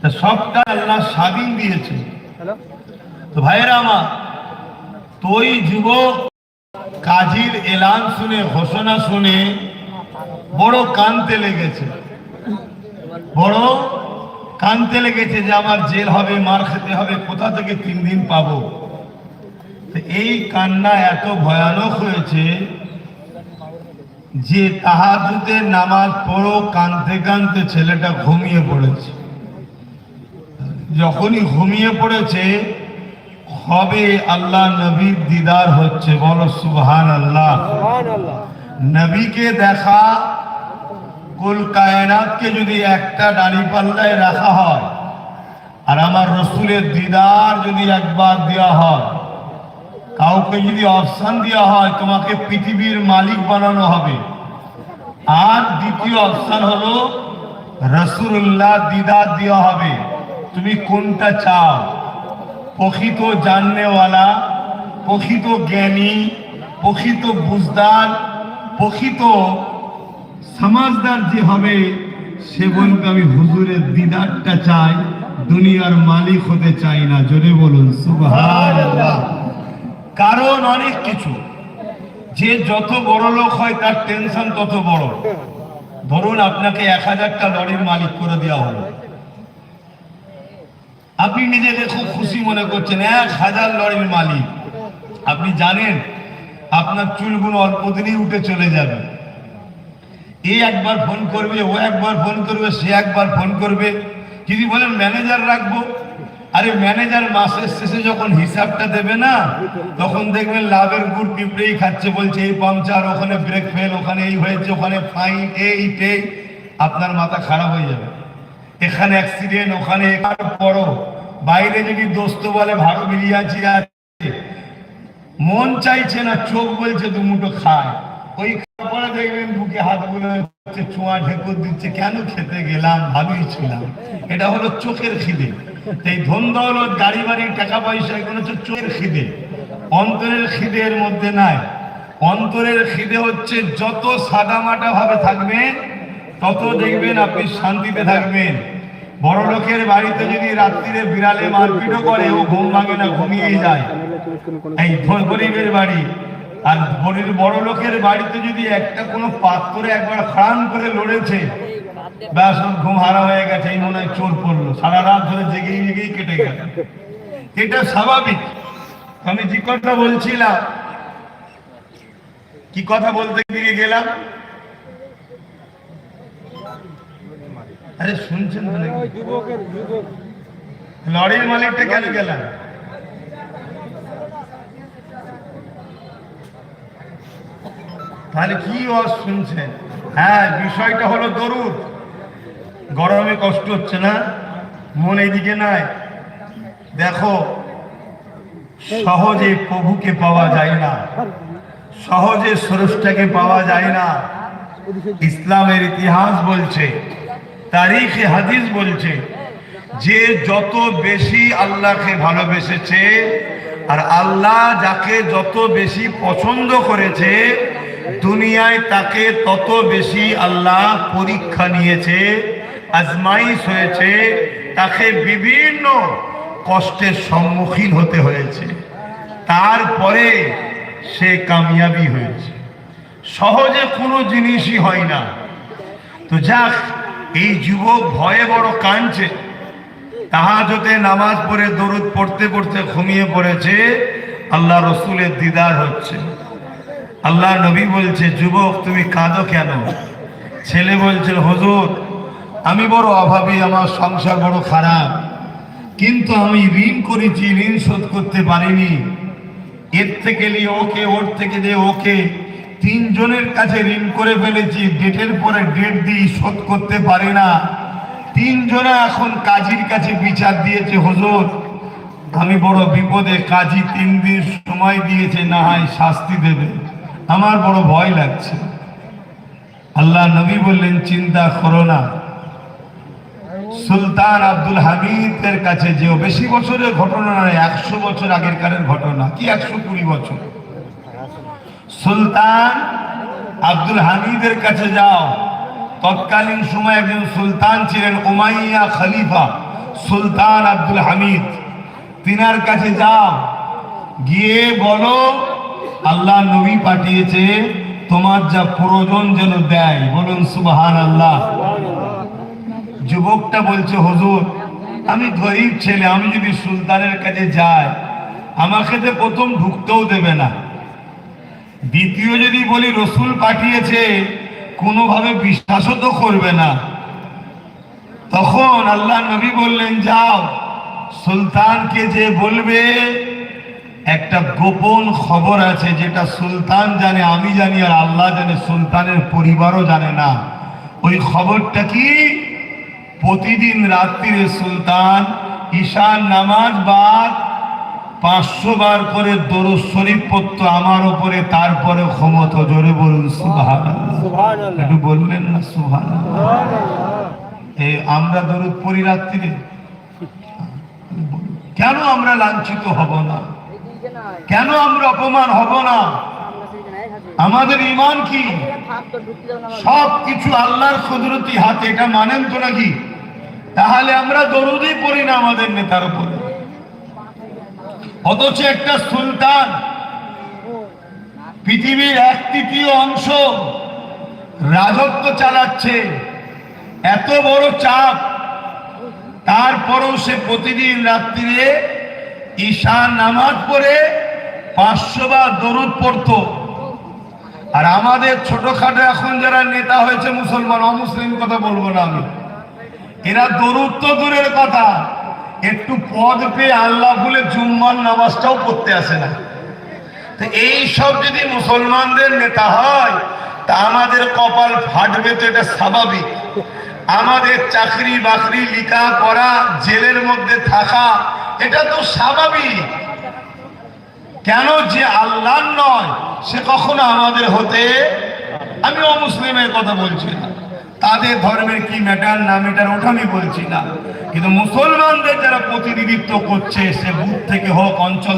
তা সবটা আল্লাহ স্বাধীন দিয়েছে। তো ভাইয়েরা আমার তোই যুবক কাজীর এলান শুনে ঘোষণা শুনে বড় কানতে লেগেছে। বড় কানতে লেগেছে যে আমার জেল হবে মার খেতে হবে কোথা থেকে তিন দিন পাবো? এই কান্না এত ভয়ানক হয়েছে যে তাহাজুদের নামাজ পড়ো কানতে কানতে ছেলেটা ঘুমিয়ে পড়েছে। যখনই ঘুমিয়ে পড়েছে হবে আল্লাহ নবীর দিদার হচ্ছে বলো সুবহান আল্লাহ নবীকে দেখা কুল কায়নাতকে যদি একটা দাড়ি পাল্লায় রাখা হয় আর আমার রসুলের দিদার যদি একবার দেওয়া হয় কাউকে যদি অপশান দেওয়া হয় তোমাকে পৃথিবীর মালিক বানানো হবে। আর দ্বিতীয় অপশান হলো রসুল্লাহ দিদার দেওয়া হবে। তুমি কোনটা চাও? প্রকৃত জাননেওয়ালা, প্রকৃত জ্ঞানী, প্রকৃত বুঝদার, প্রকৃত সমাজদার যে হবে সে আমি হুজুরের দিদারটা চাই, দুনিয়ার মালিক হতে চাই না। জোরে বলুন কারণ অনেক কিছু। যে যত বড় লোক হয়, তার টেনশন তত বড়। ধরুন আপনাকে এক হাজারটা লরির মালিক করে দেওয়া হলো। আপনি নিজেকে খুব খুশি মনে করছেন, এক হাজার লরির মালিক। আপনি জানেন, আপনার চুলগুলো অল্প দিনেই উঠে চলে যাবে। এ একবার ফোন করবে, ও একবার ফোন করবে, সে একবার ফোন করবে। যদি বলেন, ম্যানেজার রাখব? আরে, ম্যানেজার মাসের শেষে যখন হিসাবটা দেবে না, তখন দেখবেন লাভের গুড় পিঁপড়েই খাচ্ছে, বলছে, এই পাংচার ওখানে ব্রেক ফেল ওখানে এই হয়েছে, ওখানে ফাইন এই। আপনার মাথা খারাপ হয়ে যাবে। এখানে অ্যাক্সিডেন্ট ওখানে একার পরও। বাইরে যদি দোস্ত বলে ভালো বিরিয়াছি আছে মন চাইছে না, চোখ বলছে, দু মুঠো খায়। ওই পরে দেখবেন বুকে হাতগুলো ছোঁয়া ঢেকুর দিচ্ছে। কেন খেতে গেলাম? ভালোই ছিলাম এটা হলো চোখের খিদে। এই ধন দৌলত, গাড়ি বাড়ি, টাকা পয়সা, এগুলো হচ্ছে চোখের খিদে। অন্তরের খিদে মধ্যে নাই। অন্তরের খিদে হচ্ছে, যত সাদামাটা ভাবে থাকবেন তত দেখবেন আপনি শান্তিতে থাকবেন। বড় লোকের বাড়িতে যদি রাত্রিরে বিড়ালে মারপিটও করে, ও ঘুম ভাঙে না ঘুমিয়ে যায়। এই গরিবের বাড়ি। আর গরিব বড় লোকের বাড়িতে যদি একটা কোনো পাত্রে একবার খান করে লড়েছে, ব্যাস ঘুম হারা হয়ে গেছে, এই মনে হয় চোর পড়ল। সারা রাত ধরে জেগেই জেগেই কেটে গেল। এটা স্বাভাবিক। আমি যে কথা বলছিলাম, কি কথা বলতে গিয়ে গেলাম? আরে শুনছেন লরির মালিকটা কেন গেলাম তাহলে কি ওয়াজ শুনছেন? হ্যাঁ বিষয়টা হলো দরুদ। গরমে কষ্ট হচ্ছে না? মন এইদিকে নাই। দেখো সহজে প্রভুকে পাওয়া যায় না। সহজে স্রষ্টাকে পাওয়া যায় না। ইসলামের ইতিহাস বলছে তারিখে হাদিস বলছে যে যত বেশি আল্লাহকে ভালোবেসেছে আর আল্লাহ যাকে যত বেশি পছন্দ করেছে দুনিয়ায় তাকে তত বেশি আল্লাহ পরীক্ষা নিয়েছে, আজমাইশ হয়েছে, তাকে বিভিন্ন কষ্টের সম্মুখীন হতে হয়েছে। তারপরে সে কামিয়াবি হয়েছে। সহজে কোনো জিনিসই হয় না। তো যাক এই যুবক ভয়ে বড় কাঁদছে। তাহাজতে নামাজ পড়ে, দরুদ পড়তে পড়তে ঘুমিয়ে পড়েছে। আল্লাহ রসুলের দিদার হচ্ছে। আল্লাহ নবী বলছে, যুবক, তুমি কাঁদো কেন? ছেলে বলছে, হুজুর, আমি বড় অভাবী, আমার সংসার বড় খারাপ। কিন্তু আমি ঋণ করেছি, ঋণ শোধ করতে পারিনি। এর থেকে নিয়ে ওকে, ওর থেকে যে ওকে। তিনজনের কাছে ঋণ করে ফেলেছি। ডেটের পরে ডেট দিই, শোধ করতে পারি না। তিনজনে এখন কাজীর কাছে বিচার দিয়েছে, হুজুর। আমি বড় বিপদে, কাজী তিন দিন সময় দিয়েছে, না হয় শাস্তি দেবে। আমার বড় ভয় লাগছে। আল্লাহ নবী বললেন, চিন্তা করো না। সুলতান আব্দুল হামিদের কাছে যেও, বেশি বছরের ঘটনা নয়, একশো বছর আগেরকারের ঘটনা। কি একশো কুড়ি বছর? সুলতান আব্দুল হামিদের কাছে যাও। তৎকালীন সময় একজন সুলতান ছিলেন, উমাইয়া খলিফা সুলতান আব্দুল হামিদ। তিনার কাছে যাও। গিয়ে বলো, আল্লাহ নবী পাঠিয়েছে, তোমার যা প্রয়োজন যেন দেয়। বলুন সুবহান আল্লাহ যুবকটা বলছে, হুজুর, আমি গরিব ছেলে, আমি যদি সুলতানের কাছে যাই, আমাকে তো প্রথম ঢুকতেও দেবে না। দ্বিতীয় যদি বলি রসুল পাঠিয়েছে, কোনোভাবে বিশ্বাসও তো করবে না। তখন আল্লাহ নবী বললেন, যাও, সুলতানকে যে বলবে, একটা গোপন খবর আছে যেটা সুলতান জানে, আমি জানি, আর আল্লাহ জানে, সুলতানের পরিবারও জানে না। ওই খবরটা কি? প্রতিদিন রাত্রিরে সুলতান ঈশান নামাজ বাদ পাঁচশো বার করে দরুদ শরীফ পড়তো আমার উপরে তারপরে ক্ষমতা জোরে বলুন সুভান একটু বললেন না সুভান এই আমরা দরুদ পড়ি রাত্রিরে। কেন আমরা লাঞ্ছিত হব না? কেন আমরা অপমান হব না? আমাদের ইমান কি? সব কিছু আল্লাহর কুদরতি হাতে এটা মানেন তো নাকি? তাহলে আমরা দরুদই পড়ি না আমাদের নেতার উপরে। অথচ একটা সুলতান পৃথিবীর এক তৃতীয় অংশ রাজত্ব চালাচ্ছে। এত বড় চাপ। তারপরেও সে প্রতিদিন রাত্রিরে ঈশান নামাজ পড়ে পাঁচশো বার দরুদ পড়তো। আর আমাদের ছোটখাটো এখন যারা নেতা হয়েছে মুসলমান, অমুসলিম কথা বলব না আমি। এরা দরুদ তো দূরের কথা। একটু পদ পেয়ে আল্লাহ বলে জুম্মার নামাজটাও পড়তে আসে না। তো এই সব যদি মুসলমানদের নেতা হয়, তা আমাদের কপাল ফাটবে তো এটা স্বাভাবিক। আমাদের চাকরি বাকরি লিখা করা জেলের মধ্যে থাকা, এটা তো স্বাভাবিক। কেন যে আল্লাহ নয়, সে কখনো আমাদের হতে, আমি অমুসলিমের কথা বলছি না। তাদের ধর্মের কি ম্যাটার না ম্যাটার ওটা আমি বলছি না। কিন্তু মুসলমানদের যারা প্রতিনিধিত্ব করছে, সে বুথ থেকে হোক, অঞ্চল